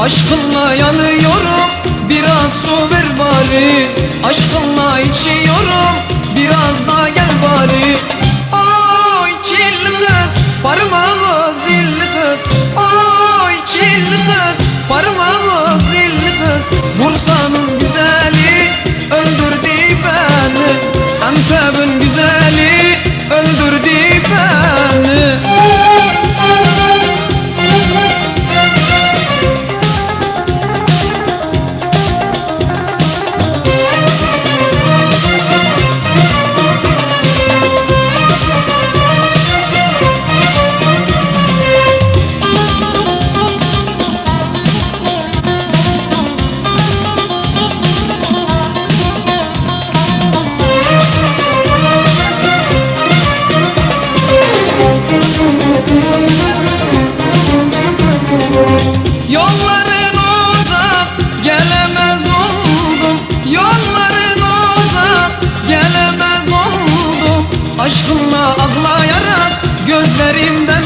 Aşkınla yanıyorum Biraz su ver bari. Aşkınla içiyorum gözlerimden